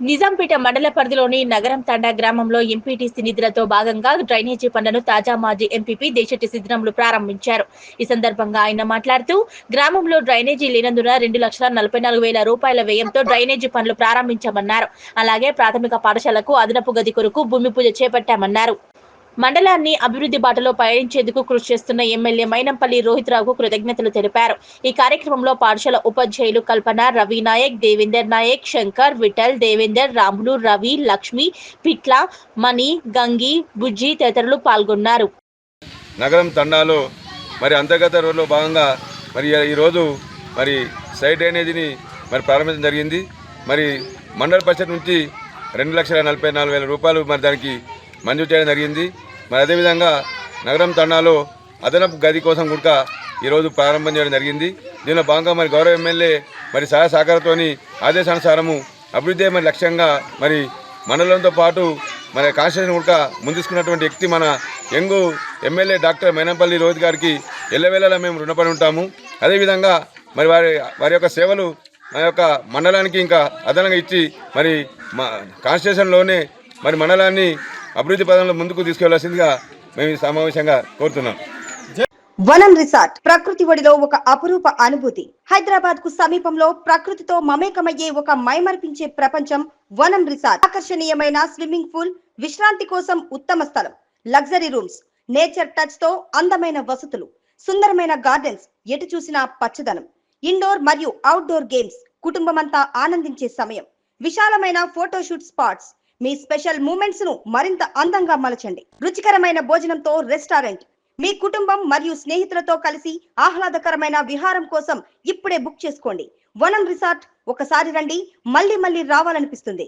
నిజాంపేట మండల పరిధిలోని నగరం తండా గ్రామంలో ఎంపీటీసీ నిధులతో భాగంగా డ్రైనేజీ పనులను తాజా మాజీ ఎంపీపీ దేశటి సిద్ధరాములు ప్రారంభించారు. ఈ సందర్భంగా ఆయన మాట్లాడుతూ గ్రామంలో డ్రైనేజీ లేనందున రెండు లక్షల నలభై నాలుగు వేల రూపాయల వ్యయంతో డ్రైనేజీ పనులు ప్రారంభించామన్నారు. అలాగే ప్రాథమిక పాఠశాలకు అదనపు గది కొరకు భూమి పూజ చేపట్టామన్నారు. మండలాన్ని అభివృద్ధి బాటలో పయనించేందుకు కృషి చేస్తున్న ఎమ్మెల్యే మైనంపల్లి రోహిత్ రావుకు కృతజ్ఞతలు తెలిపారు. ఈ కార్యక్రమంలో పాఠశాల ఉపాధ్యాయులు కల్పన రవి నాయక్ దేవేందర్ నాయక్ శంకర్ విఠల్ దేవేందర్ రాములు రవి లక్ష్మి పిట్ల మణి గంగి బుజ్జి తదితరులు పాల్గొన్నారు. నగరం తండాలో మరి అంతర్గత రోడ్లో భాగంగా మరి ఈరోజు మరి సైడ్ డ్రైనేజీని మరి ప్రారంభించడం జరిగింది. మరి మండల పరిషత్ నుంచి రెండు లక్షల నలభై నాలుగు వేల రూపాయలు మరి దానికి మంజూరు చేయడం జరిగింది. మరి అదేవిధంగా నగరం తండాలో అదనపు గది కోసం కూడా ఈరోజు ప్రారంభం చేయడం జరిగింది. దీనిలో భాగంగా మరి గౌరవ ఎమ్మెల్యే మరి సహాయ సహకారంతోని ఆదేశానుసారము అభివృద్ధి మరి లక్ష్యంగా మరి మండలంతో పాటు మన కాన్స్టిట్యూషన్ కూడా ముందుకున్నటువంటి వ్యక్తి మన ఎంగు ఎమ్మెల్యే డాక్టర్ మైనంపల్లి రోహిత్ గారికి ఎల్లవేళలా మేము రుణపడి ఉంటాము. అదేవిధంగా మరి వారి వారి యొక్క సేవలు మన యొక్క మండలానికి ఇంకా అదనంగా ఇచ్చి మరి మా కాన్స్టిట్యూషన్లోనే మరి మండలాన్ని అభివృద్ధి పదంలో ముందుకు తీసుకెళ్ళాల్సిందిగా మేము ఈ సమావేశంగా కోరుతున్నాం. వనం రిసార్ట్ ప్రకృతి ఒడిలో ఒక అపురూప అనుభూతి. హైదరాబాద్కు సమీపంలో ప్రకృతితో మమేకమయ్యే ఒక మైమర్పించే ప్రపంచం వనం రిసార్ట్. ఆకర్షణీయమైన స్విమ్మింగ్ పూల్ విశ్రాంతి కోసం ఉత్తమ స్థలం. లగ్జరీ రూమ్స్ నేచర్ టచ్తో అందమైన వసతులు. సుందరమైన గార్డెన్స్ ఎటు చూసినా పచ్చదనం. ఇండోర్ మరియు అవుట్డోర్ గేమ్స్ కుటుంబమంతా ఆనందించే సమయం. విశాలమైన ఫోటోషూట్ స్పాట్స్ మీ స్పెషల్ మూమెంట్స్ను మరింత అందంగా మలచండి. రుచికరమైన భోజనంతో రెస్టారెంట్. మీ కుటుంబం మరియు స్నేహితులతో కలిసి ఆహ్లాదకరమైన విహారం కోసం ఇప్పుడే బుక్ చేసుకోండి. వనం రిసార్ట్ ఒకసారి రండి మళ్ళీ మళ్ళీ రావాలనిపిస్తుంది.